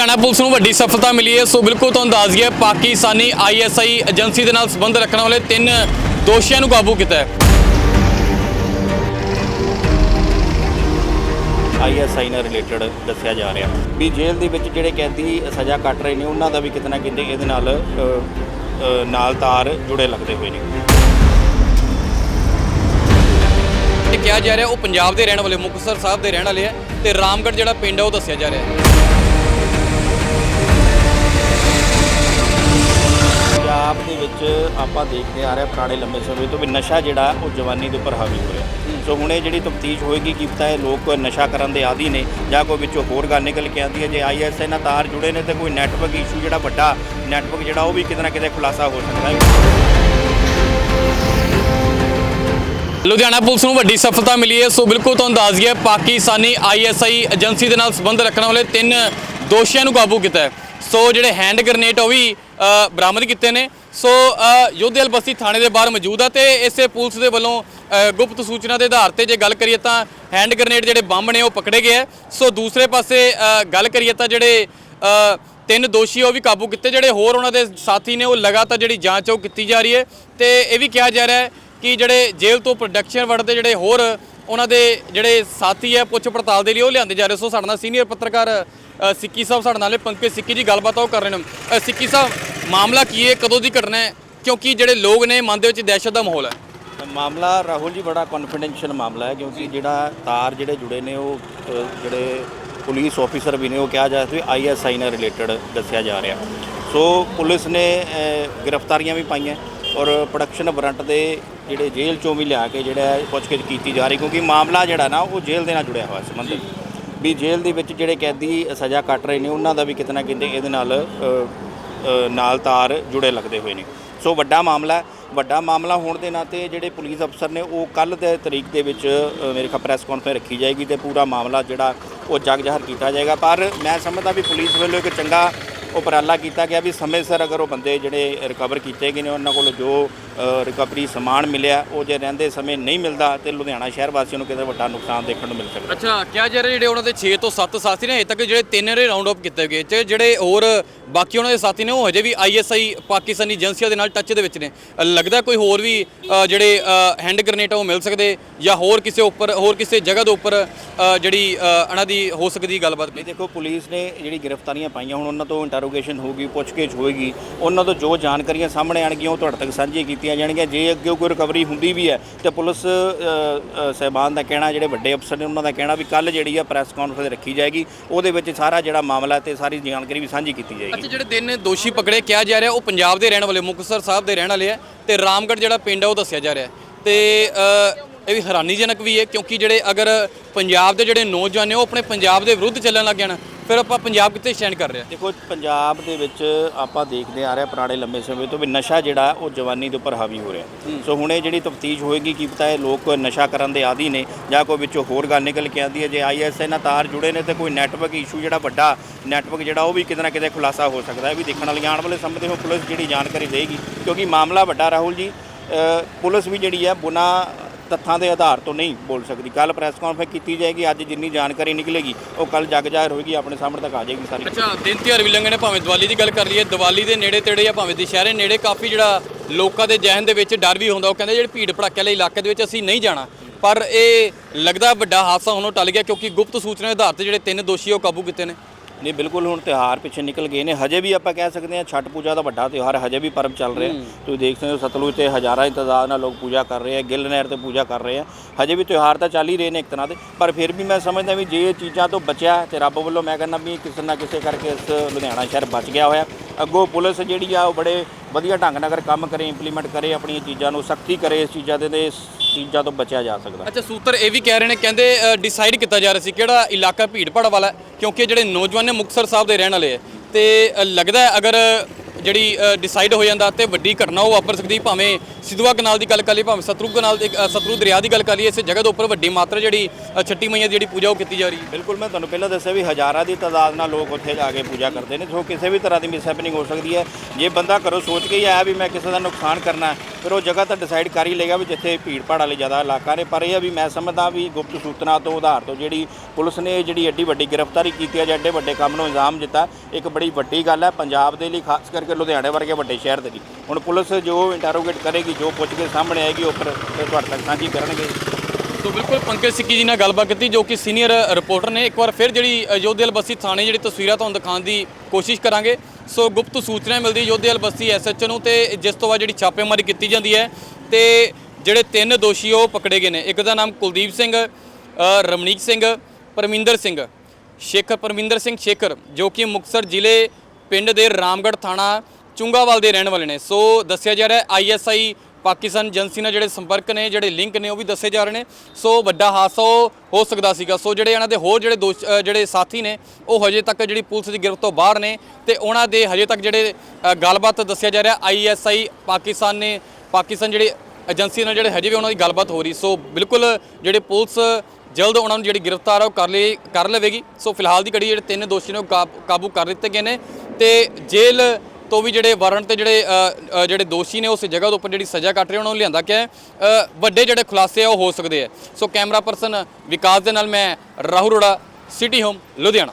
Ludhiana police ਨੂੰ ਵੱਡੀ ਸਫਲਤਾ ਮਿਲੀ ਹੈ। ਸੋ ਬਿਲਕੁਲ ਤੁਹਾਨੂੰ ਦੱਸ ਦਈਏ ਪਾਕਿਸਤਾਨੀ ਆਈਐਸਆਈ ਏਜੰਸੀ ਦੇ ਨਾਲ ਸੰਬੰਧ ਰੱਖਣ ਵਾਲੇ ਤਿੰਨ ਦੋਸ਼ੀਆਂ ਨੂੰ ਕਾਬੂ ਕੀਤਾ ਹੈ। ਆਈਐਸਆਈ ਨਾਲ ਰਿਲੇਟਡ ਦੱਸਿਆ ਜਾ ਰਿਹਾ ਵੀ ਜੇਲ੍ਹ ਦੇ ਵਿੱਚ ਜਿਹੜੇ ਕੈਦੀ ਸਜ਼ਾ ਕੱਟ ਰਹੇ ਨੇ ਉਹਨਾਂ ਦਾ ਵੀ ਕਿਤੇ ਨਾ ਕਿਤੇ ਇਹਦੇ ਨਾਲ ਨਾਲ ਤਾਰ ਜੁੜੇ ਲੱਗਦੇ ਹੋਏ ਨੇ। ਇਹ ਕਿਹਾ ਜਾ ਰਿਹਾ ਉਹ ਪੰਜਾਬ ਦੇ ਰਹਿਣ ਵਾਲੇ ਮੁਕਤਸਰ ਸਾਹਿਬ ਦੇ ਰਹਿਣ ਵਾਲੇ ਹੈ ਤੇ ਰਾਮਗੜ੍ਹ ਜਿਹੜਾ ਪਿੰਡ ਹੈ ਉਹ ਦੱਸਿਆ ਜਾ ਰਿਹਾ ਹੈ। ਪੰਜਾਬ ਦੇ ਵਿੱਚ ਆਪਾਂ ਦੇਖਦੇ ਆ ਰਹੇ ਹਾਂ ਪੁਰਾਣੇ ਲੰਬੇ ਸਮੇਂ ਤੋਂ ਵੀ ਨਸ਼ਾ ਜਿਹੜਾ ਉਹ ਜਵਾਨੀ ਦੇ ਉੱਪਰ ਹਾਵੀ ਹੋ ਰਿਹਾ। ਸੋ ਇਹ ਜਿਹੜੀ ਤਫਤੀਸ਼ ਹੋਏਗੀ ਕੀ ਪਤਾ ਇਹ ਲੋਕ ਨਸ਼ਾ ਕਰਨ ਦੇ ਆਦੀ ਨੇ ਜਾਂ ਕੋਈ ਵਿੱਚੋਂ ਹੋਰ ਗੱਲ ਨਿਕਲ ਕੇ ਆਉਂਦੀ ਹੈ, ਜੇ ਆਈਐਸਆਈ ਨਾਲ ਤਾਰ ਜੁੜੇ ਨੇ ਤੇ ਕੋਈ ਨੈਟਵਰਕ ਇਸ਼ੂ ਜਿਹੜਾ ਵੱਡਾ ਨੈਟਵਰਕ ਜਿਹੜਾ ਉਹ ਵੀ ਕਿਤੇ ਨਾ ਕਿਤੇ ਖੁਲਾਸਾ ਹੋ ਸਕਦਾ ਹੈ। ਲੁਧਿਆਣਾ ਪੁਲਿਸ ਨੂੰ ਵੱਡੀ ਸਫਲਤਾ ਮਿਲੀ ਹੈ, ਸੋ ਬਿਲਕੁਲ ਤੁਹਾਨੂੰ ਦੱਸ ਦਈਏ, ਪਾਕਿਸਤਾਨੀ ਆਈਐਸਆਈ ਏਜੰਸੀ ਦੇ ਨਾਲ ਸੰਬੰਧ ਰੱਖਣ ਵਾਲੇ ਤਿੰਨ ਦੋਸ਼ੀਆਂ ਨੂੰ ਕਾਬੂ ਕੀਤਾ ਹੈ। ਸੋ ਜਿਹੜੇ ਹੈਂਡ ਗ੍ਰਨੇਡ ਉਹ ਵੀ ਬਰਾਮਦ ਕੀਤੇ ਨੇ। ਸੋ ਅ, ਯੋਧੇਲ ਬਸਤੀ ਥਾਣੇ ਦੇ ਬਾਹਰ ਮੌਜੂਦ ਆ ਤੇ ਇਸੇ ਪੁਲਿਸ ਦੇ ਵੱਲੋਂ ਗੁਪਤ ਸੂਚਨਾ ਦੇ ਆਧਾਰ ਤੇ ਜੇ ਗੱਲ ਕਰੀਏ ਤਾਂ ਹੈਂਡ ਗ੍ਰਨੇਡ ਜਿਹੜੇ ਬੰਬ ਨੇ ਉਹ ਪਕੜੇ ਗਏ ਹੈ ਸੋ ਦੂਸਰੇ ਪਾਸੇ ਗੱਲ ਕਰੀਏ ਤਾਂ ਜਿਹੜੇ ਤਿੰਨ ਦੋਸ਼ੀ ਉਹ ਵੀ ਕਾਬੂ ਕੀਤੇ। ਜਿਹੜੇ ਹੋਰ ਉਹਨਾਂ ਦੇ ਸਾਥੀ ਨੇ ਉਹ ਲਗਾਤਾਰ ਜਿਹੜੀ ਜਾਂਚ ਉਹ ਕੀਤੀ ਜਾ ਰਹੀ ਹੈ। ਤੇ ਇਹ ਵੀ ਕਿਹਾ ਜਾ ਰਿਹਾ ਹੈ ਕਿ ਜਿਹੜੇ ਜੇਲ੍ਹ ਤੋਂ ਪ੍ਰੋਡਕਸ਼ਨ ਵੜਦੇ ਜਿਹੜੇ ਹੋਰ ਉਹਨਾਂ ਦੇ ਜਿਹੜੇ ਸਾਥੀ ਹੈ ਪੁੱਛ ਪੜਤਾਲ ਦੇ ਲਈ ਉਹ ਲਿਆਂਦੇ ਜਾ ਰਹੇ। ਸੋ ਸਾਡੇ ਨਾਲ ਸੀਨੀਅਰ ਪੱਤਰਕਾਰ ਸਿੱਕੀ ਸਾਹਿਬ ਸਾਡੇ ਨਾਲ ਪੰਕਜ ਸਿੱਕੀ ਜੀ, ਗੱਲਬਾਤ ਉਹ ਕਰ ਰਹੇ ਨੇ। ਸਿੱਕੀ ਸਾਹਿਬ, ਮਾਮਲਾ ਕੀ ਹੈ? ਕਦੋਂ ਦੀ ਘਟਨਾ ਹੈ? ਕਿਉਂਕਿ ਜਿਹੜੇ ਲੋਕ ਨੇ, ਮਨ ਦੇ ਵਿੱਚ ਦਹਿਸ਼ਤ ਦਾ ਮਾਹੌਲ ਹੈ। ਮਾਮਲਾ ਰਾਹੁਲ ਜੀ ਬੜਾ ਕੌਨਫੀਡੈਂਸ਼ੀਅਲ ਮਾਮਲਾ ਹੈ, ਕਿਉਂਕਿ ਜਿਹੜਾ ਤਾਰ ਜਿਹੜੇ ਜੁੜੇ ਨੇ, ਉਹ ਜਿਹੜੇ ਪੁਲਿਸ ਆਫੀਸਰ ਵੀ ਨੇ, ਉਹ ਕਿਹਾ ਜਾ ਰਿਹਾ ਆਈਐਸਆਈ ਨਾਲ ਰਿਲੇਟਡ ਦੱਸਿਆ ਜਾ ਰਿਹਾ। ਸੋ ਪੁਲਿਸ ਨੇ ਗ੍ਰਿਫਤਾਰੀਆਂ ਵੀ ਪਾਈਆਂ। ਔਰ ਪ੍ਰੋਡਕਸ਼ਨ ਵਾਰੰਟ ਦੇ ਜਿਹੜੇ ਜੇਲ੍ਹ ਚੋਂ ਵੀ ਲਿਆ ਕੇ ਜਿਹੜਾ ਪੁੱਛਗਿੱਛ ਕੀਤੀ ਜਾ ਰਹੀ ਕਿਉਂਕਿ ਮਾਮਲਾ ਜਿਹੜਾ ਨਾ ਉਹ ਜੇਲ੍ਹ ਦੇ ਨਾਲ ਜੁੜਿਆ ਹੋਇਆ ਸੰਬੰਧਿਤ। ਵੀ ਜੇਲ੍ਹ ਦੇ ਵਿੱਚ ਜਿਹੜੇ ਕੈਦੀ ਸਜ਼ਾ ਕੱਟ ਰਹੇ ਨੇ ਉਹਨਾਂ ਦਾ ਵੀ ਕਿਤੇ ਨਾ ਕਿਤੇ ਇਹਦੇ ਨਾਲ ਨਾਲ ਤਾਰ ਜੁੜੇ ਲੱਗਦੇ ਹੋਏ ਨੇ। ਸੋ ਵੱਡਾ ਮਾਮਲਾ ਵੱਡਾ ਮਾਮਲਾ ਹੋਣ ਦੇ ਨਾਤੇ ਜਿਹੜੇ ਪੁਲਿਸ ਅਫਸਰ ਨੇ ਉਹ ਕੱਲ ਦੇ ਤਰੀਕ ਦੇ ਵਿੱਚ ਮੇਰੇ ਖਿਆਲ ਪ੍ਰੈਸ ਕਾਨਫਰੰਸ ਰੱਖੀ ਜਾਏਗੀ ਤੇ ਪੂਰਾ ਮਾਮਲਾ ਜਿਹੜਾ ਉਹ ਜਗ ਜ਼ਾਹਰ ਕੀਤਾ ਜਾਏਗਾ। ਪਰ ਮੈਂ ਸਮਝਦਾ ਵੀ ਪੁਲਿਸ ਵੱਲੋਂ ਇੱਕ ਚੰਗਾ ਉਪਰਾਲਾ ਕੀਤਾ ਗਿਆ ਵੀ ਸਮੇਂ ਸਿਰ ਅਗਰ ਉਹ ਬੰਦੇ ਜਿਹੜੇ ਰਿਕਵਰ ਕੀਤੇ ਗਏ ਨੇ, ਉਹਨਾਂ ਕੋਲ ਜੋ ਰਿਕਵਰੀ ਸਮਾਨ ਮਿਲਿਆ ਉਹ ਜੇ ਰਹਿੰਦੇ ਸਮੇਂ ਨਹੀਂ ਮਿਲਦਾ ਤੇ ਲੁਧਿਆਣਾ ਸ਼ਹਿਰ ਵਾਸੀਆਂ ਨੂੰ ਕਿਤੇ ਵੱਡਾ ਨੁਕਸਾਨ ਦੇਖਣ ਨੂੰ ਮਿਲ ਸਕਦਾ। ਅੱਛਾ ਕਿਹਾ ਜਾ ਰਿਹਾ ਜਿਹੜੇ ਉਹਨਾਂ ਦੇ 6 ਤੋਂ 7 ਸਾਥੀ ਨੇ ਹਜੇ ਤੱਕ ਜਿਹੜੇ ਤਿੰਨ ਰੇ ਰਾਉਂਡ ਅਪ ਕੀਤੇ ਗਏ ਤੇ ਜਿਹੜੇ ਹੋਰ ਬਾਕੀ ਉਹਨਾਂ ਦੇ ਸਾਥੀ ਨੇ ਉਹ ਹਜੇ ਵੀ ਆਈਐਸਆਈ ਪਾਕਿਸਤਾਨੀ ਏਜੰਸੀਆਂ ਦੇ ਨਾਲ ਟੱਚ ਦੇ ਵਿੱਚ ਨੇ। ਲੱਗਦਾ ਕੋਈ ਹੋਰ ਵੀ ਜਿਹੜੇ ਹੈਂਡ ਗ੍ਰਨੇਡ ਉਹ ਮਿਲ ਸਕਦੇ ਜਾਂ ਹੋਰ ਕਿਸੇ ਉੱਪਰ ਹੋਰ ਕਿਸੇ ਜਗ੍ਹਾ ਦੇ ਉੱਪਰ ਜਿਹੜੀ ਇਹਨਾਂ ਦੀ ਹੋ ਸਕਦੀ ਗੱਲਬਾਤ ਨਹੀਂ ਦੇਖੋ ਪੁਲਿਸ ਨੇ ਜਿਹੜੀ ਗ੍ਰਿਫਤਾਰੀਆਂ ਪਾਈਆਂ ਹੁਣ ਉਹਨਾਂ ਤੋਂ ਇੰਟਰੋਗੇਸ਼ਨ ਹੋਊਗੀ ਪੁੱਛਗਿੱਛ ਹੋਏਗੀ ਉਹਨਾਂ ਤੋਂ ਜੋ ਜਾਣਕਾਰੀਆਂ ਸਾਹਮਣੇ ਆਣਗੀਆਂ ਉਹ ਤੁਹਾਡੇ ਤੱਕ ਸਾਂਝੀਆਂ ਕੀਤੀਆਂ ਜਾਣਗੀਆਂ। ਜੇ ਅੱਗੇ ਕੋਈ ਰਿਕਵਰੀ ਹੁੰਦੀ ਵੀ ਹੈ ਤੇ ਪੁਲਿਸ ਅ, ਸਹਿਬਾਨ ਦਾ ਕਹਿਣਾ ਜਿਹੜੇ ਵੱਡੇ ਅਫਸਰ ਨੇ ਉਹਨਾਂ ਦਾ ਕਹਿਣਾ ਵੀ ਕੱਲ ਜਿਹੜੀ ਆ ਪ੍ਰੈਸ ਕਾਨਫਰੰਸ ਰੱਖੀ ਜਾਏਗੀ। ਉਹਦੇ ਵਿੱਚ ਸਾਰਾ ਜਿਹੜਾ ਮਾਮਲਾ ਤੇ ਸਾਰੀ ਜਾਣਕਾਰੀ ਵੀ ਸਾਂਝੀ ਕੀਤੀ ਜਾਏਗੀ। ਅੱਛਾ ਜਿਹੜੇ ਤਿੰਨ ਦੋਸ਼ੀ ਪਕੜੇ ਕਿਹਾ ਜਾ ਰਿਹਾ ਉਹ ਪੰਜਾਬ ਦੇ ਰਹਿਣ ਵਾਲੇ ਮੁਕਤਸਰ ਸਾਹਿਬ ਦੇ ਰਹਿਣ ਵਾਲੇ ਹੈ ਤੇ ਰਾਮਗੜ੍ਹ ਜਿਹੜਾ ਪਿੰਡ ਹੈ ਉਹ ਦੱਸਿਆ ਜਾ ਰਿਹਾ। ਹੈ ਤੇ ਇਹ ਵੀ ਹੈਰਾਨੀਜਨਕ ਵੀ ਹੈ ਕਿਉਂਕਿ ਜਿਹੜੇ ਅਗਰ ਪੰਜਾਬ ਦੇ ਜਿਹੜੇ ਨੌਜਵਾਨ ਨੇ ਉਹ ਆਪਣੇ ਪੰਜਾਬ ਦੇ ਵਿਰੁੱਧ ਚੱਲਣ ਲੱਗ ਜਾਣ ਫਿਰ ਆਪਾਂ ਪੰਜਾਬ ਕਿੱਥੇ ਸਟੈਂਡ ਕਰ ਰਿਹਾ ਦੇਖੋ ਪੰਜਾਬ ਦੇ ਵਿੱਚ ਆਪਾਂ ਦੇਖਦੇ ਆ ਰਹੇ ਪੁਰਾਣੇ ਲੰਬੇ ਸਮੇਂ ਤੋਂ ਵੀ ਨਸ਼ਾ ਜਿਹੜਾ ਉਹ ਜਵਾਨੀ ਦੇ ਉੱਪਰ ਹਾਵੀ ਹੋ ਰਿਹਾ। ਸੋ ਹੁਣੇ ਜਿਹੜੀ ਤਫਤੀਸ਼ ਹੋਏਗੀ ਕੀ ਪਤਾ ਹੈ ਲੋਕ ਨਸ਼ਾ ਕਰਨ ਦੇ ਆਦੀ ਨੇ ਜਾਂ ਕੋਈ ਵਿੱਚੋਂ ਹੋਰ ਗੱਲ ਨਿਕਲ ਕੇ ਆਉਂਦੀ ਹੈ। ਜੇ ਆਈਐਸਆਈ ਨਾਲ ਤਾਰ ਜੁੜੇ ਨੇ ਤੇ ਕੋਈ ਨੈਟਵਰਕ ਇਸ਼ੂ ਜਿਹੜਾ ਵੱਡਾ ਨੈਟਵਰਕ ਜਿਹੜਾ ਉਹ ਵੀ ਕਿਤੇ ਨਾ ਕਿਤੇ ਖੁਲਾਸਾ ਹੋ ਸਕਦਾ ਹੈ। ਵੀ ਦੇਖਣ ਵਾਲੀ ਆਉਣ ਵਾਲੇ ਸਮੇਂ ਦੇ ਵਿੱਚ ਪੁਲਿਸ ਜਿਹੜੀ ਜਾਣਕਾਰੀ ਦੇਗੀ ਕਿਉਂਕਿ ਮਾਮਲਾ ਵੱਡਾ ਰਾਹੁਲ ਜੀ ਪੁਲਿਸ ਵੀ ਜਿਹੜੀ ਹੈ ਬੁਨਾ ਤੱਥਾਂ ਦੇ ਆਧਾਰ ਤੋਂ ਨਹੀਂ ਬੋਲ ਸਕਦੀ। ਕੱਲ ਪ੍ਰੈਸ ਕਾਨਫਰੰਸ ਕੀਤੀ ਜਾਏਗੀ, ਅੱਜ ਜਿੰਨੀ ਜਾਣਕਾਰੀ ਨਿਕਲੇਗੀ, ਉਹ ਕੱਲ ਜਗ ਜ਼ਾਹਰ ਹੋਏਗੀ, ਆਪਣੇ ਸਾਹਮਣੇ ਤੱਕ ਆ ਜਾਏਗੀ ਸਾਰੀ। ਅੱਛਾ, ਦਿਨ ਤਿਉਹਾਰ ਵੀ ਲੰਘੇ ਨੇ ਭਾਵੇਂ ਦੀਵਾਲੀ ਦੀ ਗੱਲ ਕਰ ਲਈਏ, ਦੀਵਾਲੀ ਦੇ ਨੇੜੇ ਤੇੜੇ ਜਾਂ ਭਾਵੇਂ ਦੁਸ਼ਹਿਰੇ ਨੇੜੇ, ਕਾਫੀ ਜਿਹੜਾ ਲੋਕਾਂ ਦੇ ਜਹਿਨ ਦੇ ਵਿੱਚ ਡਰ ਵੀ ਹੁੰਦਾ। ਉਹ ਕਹਿੰਦੇ ਜਿਹੜੇ ਭੀੜ ਭੜੱਕੇ ਵਾਲੇ ਇਲਾਕੇ ਦੇ ਵਿੱਚ ਅਸੀਂ ਨਹੀਂ ਜਾਣਾ। ਪਰ ਇਹ ਲੱਗਦਾ ਵੱਡਾ ਹਾਦਸਾ ਹੁਣੋਂ ਟਲ ਗਿਆ, ਕਿਉਂਕਿ ਗੁਪਤ ਸੂਚਨਾ ਦੇ ਆਧਾਰ ਤੇ ਜਿਹੜੇ ਤਿੰਨ ਦੋਸ਼ੀ ਉਹ ਕਾਬੂ ਕੀਤੇ ਨੇ। ਨਹੀਂ ਬਿਲਕੁਲ ਹੁਣ ਤਿਉਹਾਰ ਪਿੱਛੇ ਨਿਕਲ ਗਏ ਨੇ। ਹਜੇ ਵੀ ਆਪਾਂ ਕਹਿ ਸਕਦੇ ਹਾਂ ਛਠ ਪੂਜਾ ਦਾ ਵੱਡਾ ਤਿਉਹਾਰ ਹਜੇ ਵੀ ਪਰਬ ਚੱਲ ਰਿਹਾ ਤੁਸੀਂ ਦੇਖ ਸਕਦੇ ਹੋ ਸਤਲੁਜ ਤੇ ਹਜ਼ਾਰਾਂ ਦੀ ਤਾਦਾਦ ਨਾਲ ਲੋਕ ਪੂਜਾ ਕਰ ਰਹੇ ਆ ਗਿੱਲ ਨਹਿਰ ਤੇ ਪੂਜਾ ਕਰ ਰਹੇ ਆ ਹਜੇ ਵੀ ਤਿਉਹਾਰ ਤਾਂ ਚੱਲ ਹੀ ਰਹੇ ਨੇ ਇੱਕ ਤਰ੍ਹਾਂ ਦੇ ਪਰ ਫਿਰ ਵੀ ਮੈਂ ਸਮਝਦਾ ਵੀ ਜੇ ਇਹ ਚੀਜ਼ਾਂ ਤੋਂ ਬਚਿਆ ਤੇ ਰੱਬ ਵੱਲੋਂ ਮੈਂ ਕਹਿੰਦਾ ਵੀ ਕਿਸੇ ਨਾ ਕਿਸੇ ਕਰਕੇ ਇਸ ਲੁਧਿਆਣਾ ਸ਼ਹਿਰ ਬਚ ਗਿਆ ਹੋਇਆ। ਅੱਗੋਂ ਪੁਲਿਸ ਜਿਹੜੀ ਆ ਉਹ ਬੜੇ ਵਧੀਆ ਢੰਗ ਨਾਲ ਅਗਰ ਕੰਮ ਕਰੇ ਇੰਪਲੀਮੈਂਟ ਕਰੇ ਆਪਣੀਆਂ ਚੀਜ਼ਾਂ ਨੂੰ ਸਖਤੀ ਕਰੇ ਇਸ ਚੀਜ਼ਾਂ ਦੇ ਤੇ ਇਸ ਚੀਜ਼ਾਂ ਤੋਂ ਬਚਿਆ ਜਾ ਸਕਦਾ। ਅੱਛਾ ਸੂਤਰ ਇਹ ਵੀ ਕਹਿ ਰਹੇ ਨੇ ਕਹਿੰਦੇ ਡਿਸਾਈਡ ਕੀਤਾ ਜਾ ਰਿਹਾ ਸੀ ਕਿਹੜਾ ਇਲਾਕਾ ਭੀੜ ਭਾੜ ਵਾਲਾ ਹੈ, ਕਿਉਂਕਿ ਜਿਹੜੇ ਨੌਜਵਾਨ ਨੇ ਮੁਕਤਸਰ ਸਾਹਿਬ ਦੇ ਰਹਿਣ ਵਾਲੇ ਹੈ। ਤੇ ਅ, ਲੱਗਦਾ ਹੈ ਅਗਰ ਜਿਹੜੀ ਡਿਸਾਈਡ ਹੋ ਜਾਂਦਾ ਤੇ ਵੱਡੀ ਘਟਨਾ ਉਹ ਵਾਪਰ ਸਕਦੀ ਭਾਵੇਂ ਸਿਧਵਾ ਕਨਾਲ ਦੀ ਗੱਲ ਕਰ ਲਈ ਭਾਵੇਂ ਸਤਰੂ ਕਨਾਲ ਦੀ ਸਤਰੂ ਦਰਿਆ ਦੀ ਗੱਲ ਕਰ ਲਈ ਇਸ ਜਗ੍ਹਾ ਦੇ ਉੱਪਰ ਵੱਡੀ ਮਾਤਰਾ ਜਿਹੜੀ ਅ, ਛੱਟੀ ਮਈਆ ਦੀ ਜਿਹੜੀ ਪੂਜਾ ਉਹ ਕੀਤੀ ਜਾ ਰਹੀ ਹੈ। ਬਿਲਕੁਲ ਮੈਂ ਤੁਹਾਨੂੰ ਪਹਿਲਾਂ ਦੱਸਿਆ ਵੀ ਹਜ਼ਾਰਾਂ ਦੀ ਤਾਦਾਦ ਨਾਲ ਲੋਕ ਉੱਥੇ ਜਾ ਕੇ ਪੂਜਾ ਕਰਦੇ ਨੇ ਸੋ ਕਿਸੇ ਵੀ ਤਰ੍ਹਾਂ ਦੀ ਮਿਸਹੈਪਨਿੰਗ ਹੋ ਸਕਦੀ ਹੈ। ਜੇ ਬੰਦਾ ਘਰੋਂ ਸੋਚ ਕੇ ਹੀ ਆਇਆ ਵੀ ਮੈਂ ਕਿਸੇ ਦਾ ਨੁਕਸਾਨ ਕਰਨਾ ਫਿਰ ਉਹ ਜਗ੍ਹਾ ਤਾਂ ਡਿਸਾਈਡ ਕਰ ਹੀ ਲੇਗਾ ਵੀ ਜਿੱਥੇ ਭੀੜ ਭਾੜ ਵਾਲੇ ਜ਼ਿਆਦਾ ਇਲਾਕਾ ਨੇ। ਪਰ ਇਹ ਆ ਵੀ ਮੈਂ ਸਮਝਦਾ ਵੀ ਗੁਪਤ ਸੂਚਨਾ ਤੋਂ ਆਧਾਰ ਤੋਂ ਜਿਹੜੀ ਪੁਲਿਸ ਨੇ ਜਿਹੜੀ ਐਡੀ ਵੱਡੀ ਗ੍ਰਿਫਤਾਰੀ ਕੀਤੀ ਹੈ ਜਾਂ ਐਡੇ ਵੱਡੇ ਕੰਮ ਨੂੰ ਇੰਜ਼ਾਮ ਦਿੱਤਾ ਇੱਕ ਬੜੀ ਵੱਡੀ ਗੱਲ ਹੈ। ਪੰਜਾਬ ਦੇ ਲਈ ਖਾਸ ਕਰਕੇ ਲੁਧਿਆਣੇ ਵਰਗੇ ਵੱਡੇ ਸ਼ਹਿਰ ਦੇ ਲਈ। ਹੁਣ ਪੁਲਿਸ ਜੋ ਇੰਟਰੋਗੇਟ ਕਰੇਗੀ ਜੋ ਪੁੱਛ ਕੇ ਸਾਹਮਣੇ ਆਏਗੀ ਉਹ ਫਿਰ ਤੁਹਾਡੇ ਤੱਕ ਸਾਂਝੀ ਕਰਨਗੇ। ਸੋ ਬਿਲਕੁਲ ਪੰਕਜ ਸਿੱਕੀ ਜੀ ਨਾਲ ਗੱਲਬਾਤ ਕੀਤੀ ਜੋ ਕਿ ਸੀਨੀਅਰ ਰਿਪੋਰਟਰ ਨੇ। ਇੱਕ ਵਾਰ ਫਿਰ ਜਿਹੜੀ ਯੋਧੇਲ ਬਸਤੀ ਥਾਣੇ ਜਿਹੜੀ ਤਸਵੀਰਾਂ ਤੁਹਾਨੂੰ ਦਿਖਾਉਣ ਦੀ ਕੋਸ਼ਿਸ਼ ਕਰਾਂਗੇ। ਸੋ ਗੁਪਤ ਸੂਚਨਾ ਮਿਲਦੀ ਯੋਧੇਲ ਬਸਤੀ ਐਸਐਚਓ ਨੂੰ ਤੇ ਜਿਸ ਤੋਂ ਬਾਅਦ ਜਿਹੜੀ ਛਾਪੇਮਾਰੀ ਕੀਤੀ ਜਾਂਦੀ ਹੈ ਤੇ ਜਿਹੜੇ ਤਿੰਨ ਦੋਸ਼ੀ ਉਹ ਪਕੜੇ ਗਏ ਨੇ। ਇੱਕ ਦਾ ਨਾਮ ਕੁਲਦੀਪ ਸਿੰਘ ਅ, ਰਮਣੀਕ ਸਿੰਘ ਪਰਮਿੰਦਰ ਸਿੰਘ। ਸ਼ੇਖਰ ਪਰਮਿੰਦਰ ਸਿੰਘ ਸ਼ੇਖਰ ਜੋ ਕਿ ਮੁਕਤਸਰ ਜ਼ਿਲ੍ਹੇ ਪਿੰਡ ਦੇ ਰਾਮਗੜ੍ਹ ਥਾਣਾ ਚੁੰਗਾਵਾਲ ਦੇ ਰਹਿਣ ਵਾਲੇ ਨੇ। ਸੋ ਦੱਸਿਆ ਜਾ ਰਿਹਾ ਹੈ ਆਈਐਸਆਈ ਪਾਕਿਸਤਾਨ ਏਜੰਸੀ ਨਾਲ ਜਿਹੜੇ ਸੰਪਰਕ ਨੇ, ਜਿਹੜੇ ਲਿੰਕ ਨੇ, ਉਹ ਵੀ ਦੱਸੇ ਜਾ ਰਹੇ ਨੇ। ਸੋ ਵੱਡਾ ਹਾਦਸਾ ਉਹ ਹੋ ਸਕਦਾ ਸੀਗਾ। ਸੋ ਜਿਹੜੇ ਇਹਨਾਂ ਦੇ ਹੋਰ ਜਿਹੜੇ ਦੋਸ਼ ਜਿਹੜੇ ਸਾਥੀ ਨੇ, ਉਹ ਹਜੇ ਤੱਕ ਜਿਹੜੀ ਪੁਲਿਸ ਦੀ ਗ੍ਰਿਫਤ ਤੋਂ ਬਾਹਰ ਨੇ ਤੇ ਉਹਨਾਂ ਦੇ ਹਜੇ ਤੱਕ ਜਿਹੜੇ ਗੱਲਬਾਤ ਦੱਸਿਆ ਜਾ ਰਿਹਾ ਆਈਐਸਆਈ ਪਾਕਿਸਤਾਨ ਨੇ, ਪਾਕਿਸਤਾਨ ਜਿਹੜੀ ਏਜੰਸੀ ਨਾਲ ਜਿਹੜੇ ਹਜੇ ਵੀ ਉਹਨਾਂ ਦੀ ਗੱਲਬਾਤ ਹੋ ਰਹੀ। ਸੋ ਬਿਲਕੁਲ ਜਿਹੜੇ ਪੁਲਿਸ ਜਲਦ ਉਹਨਾਂ ਨੂੰ ਜਿਹੜੀ ਗ੍ਰਿਫਤਾਰ ਆ, ਉਹ ਕਰ ਲਈ ਕਰ ਲਵੇਗੀ। ਸੋ ਫਿਲਹਾਲ ਦੀ ਘੜੀ ਜਿਹੜੇ ਤਿੰਨ ਦੋਸ਼ੀ ਨੇ, ਉਹ ਕਾਬ- ਕਾਬੂ ਕਰ ਦਿੱਤੇ ਗਏ ਨੇ। ਤੇ ਜੇਲ੍ਹ ਤੋਂ ਵੀ ਜਿਹੜੇ ਵਾਰੰਟ ਤੇ ਜਿਹੜੇ ਜਿਹੜੇ ਦੋਸ਼ੀ ਨੇ ਉਸ ਜਗ੍ਹਾ ਦੇ ਉੱਪਰ ਜਿਹੜੀ ਸਜ਼ਾ ਕੱਟ ਰਹੇ ਉਹਨਾਂ ਨੂੰ ਲਿਆਂਦਾ ਗਿਆ ਵੱਡੇ ਜਿਹੜੇ ਖੁਲਾਸੇ ਆ, ਉਹ ਹੋ ਸਕਦੇ ਆ। ਸੋ ਕੈਮਰਾ ਪਰਸਨ ਵਿਕਾਸ ਦੇ ਨਾਲ ਮੈਂ ਰਾਹੁਲ ਰੋੜਾ ਸਿਟੀ ਹੋਮ, ਲੁਧਿਆਣਾ।